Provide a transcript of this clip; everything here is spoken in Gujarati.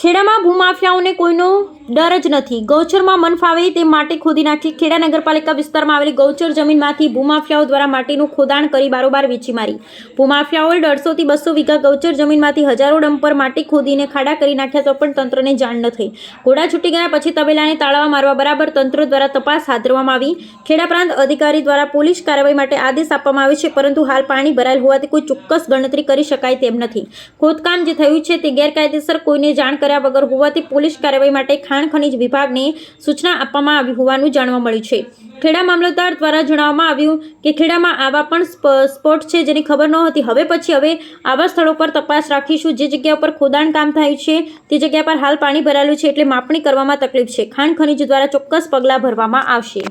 ખેડામાં ભૂમાફિયાઓને કોઈનો ડર જ નથી. ગૌચરમાં મન ફાવે તે માટી ખોદી નાખી ખેડા નગરપાલિકા વિસ્તારમાં આવેલી ગૌચર જમીનમાંથી ભૂમાફિયાઓ દ્વારા માટીનું ખોદાણ કરી બારોબાર વેચી મારી. ભૂમાફિયાઓએ દોઢસોથી બસો વીઘા ગૌચર જમીનમાંથી હજારો ડમ્પર માટી ખોદીને ખાડા કરી નાખ્યા તો પણ તંત્રને જાણ ન થઈ. ઘોડા છૂટી ગયા પછી તબેલાને તાળાવા મારવા બરાબર તંત્ર દ્વારા તપાસ હાથ ધરવામાં આવી. ખેડા પ્રાંત અધિકારી દ્વારા પોલીસ કાર્યવાહી માટે આદેશ આપવામાં આવે છે, પરંતુ હાલ પાણી ભરાયેલ હોવાથી કોઈ ચોક્કસ ગણતરી કરી શકાય તેમ નથી. ખોદકામ જે થયું છે તે ગેરકાયદેસર કોઈને જાણ કર્યા વગર હોવાથી પોલીસ કાર્યવાહી માટે ખાણ ખનીજ વિભાગને સૂચના આપવામાં આવી હોવાનું જાણવા મળ્યું છે. ખેડા મામલતદાર દ્વારા જણાવવામાં આવ્યું કે ખેડામાં આવા પણ સ્પોટ છે જેની ખબર નહોતી. હવે પછી હવે આવા સ્થળો પર તપાસ રાખીશું. જે જગ્યા પર ખોદાણ કામ થયું છે, તે જગ્યા પર હાલ પાણી ભરાયેલું છે એટલે માપણી કરવામાં તકલીફ છે. ખાણ ખનીજ દ્વારા ચોક્કસ પગલાં ભરવામાં આવશે.